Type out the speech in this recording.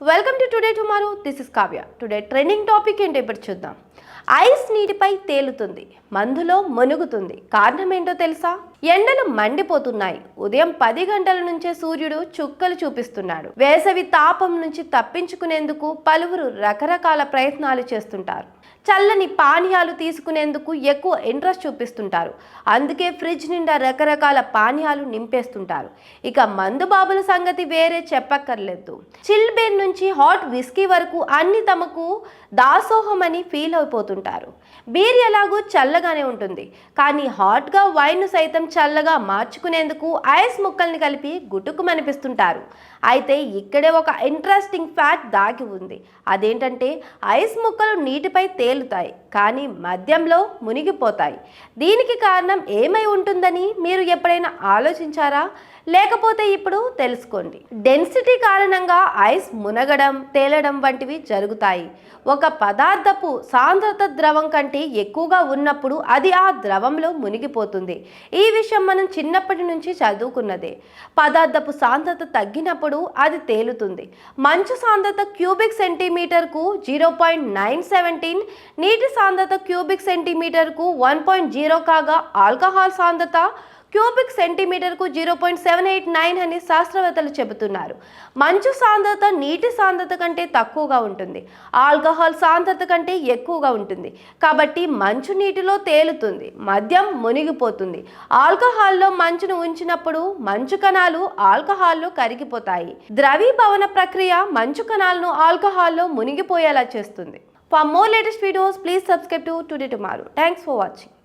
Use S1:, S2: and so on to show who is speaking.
S1: Welcome to today tomorrow this is Kavya today trending topic ఏంటో ఇప్పుడు చూద్దాం. Ice నీటిపై తేలుతుంది మందులో మునుగుతుంది. కారణం ఏంటో తెలుసా? ఎండలు మండిపోతున్నాయి. ఉదయం పది గంటల నుంచే సూర్యుడు చుక్కలు చూపిస్తున్నాడు. వేసవి తాపం నుంచి తప్పించుకునేందుకు పలువురు రకరకాల ప్రయత్నాలు చేస్తుంటారు. చల్లని పానీయాలు తీసుకునేందుకు ఎక్కువ ఇంట్రెస్ట్ చూపిస్తుంటారు. అందుకే ఫ్రిడ్జ్ నిండా రకరకాల పానీయాలు నింపేస్తుంటారు. ఇక మందు బాబుల సంగతి వేరే చెప్పక్కర్లేదు. చిల్బేన్ నుంచి హాట్ విస్కీ వరకు అన్ని తమకు దాసోహమని ఫీల్ అయిపోతుంటారు బీర్ ఎలాగూ చల్లగానే ఉంటుంది. కానీ హాట్గా వైన్ సైతం చల్లగా మార్చుకునేందుకు ఐస్ ముక్కల్ని కలిపి గుటుకుమనిపిస్తుంటారు. అయితే ఇక్కడే ఒక ఇంట్రెస్టింగ్ ఫ్యాక్ట్ దాగి ఉంది. అదేంటంటే ఐస్ ముక్కలు నీటిపై తేలుతాయి కానీ మద్యంలో మునిగిపోతాయి. దీనికి కారణం ఏమై ఉంటుందని మీరు ఎప్పుడైనా ఆలోచించారా? లేకపోతే ఇప్పుడు తెలుసుకోండి. డెన్సిటీ కారణంగా ఐస్ మునగడం తేలడం వంటివి జరుగుతాయి. ఒక పదార్థపు సాంద్రత ద్రవం కంటే ఎక్కువగా ఉన్నప్పుడు అది ఆ ద్రవంలో మునిగిపోతుంది. ఈ విషయం మనం చిన్నప్పటి నుంచి చదువుకున్నదే. పదార్థపు సాంద్రత తగ్గినప్పుడు అది తేలుతుంది. మంచు సాంద్రత క్యూబిక్ సెంటీమీటర్కు జీరో పాయింట్ నైన్ సెవెంటీన్ నీటి సాంద్రత క్యూబిక్ సెంటీమీటర్కు వన్ పాయింట్ జీరో కాగా ఆల్కహాల్ సాంద్రత cubic సెంటీమీటర్కు zero point seven eight nine అని శాస్త్రవేత్తలు చెబుతున్నారు. మంచు సాంద్రత నీటి సాంద్రత కంటే తక్కువగా ఉంటుంది. ఆల్కహాల్ సాంద్రత కంటే ఎక్కువగా ఉంటుంది. కాబట్టి మంచు నీటిలో తేలుతుంది మద్యం మునిగిపోతుంది. ఆల్కహాల్లో మంచును ఉంచినప్పుడు మంచు కణాలు ఆల్కహాల్లో కరిగిపోతాయి. ద్రవీభవన ప్రక్రియ మంచు కణాలను ఆల్కహాల్లో మునిగిపోయేలా చేస్తుంది. For more latest videos please subscribe to today tomorrow thanks for watching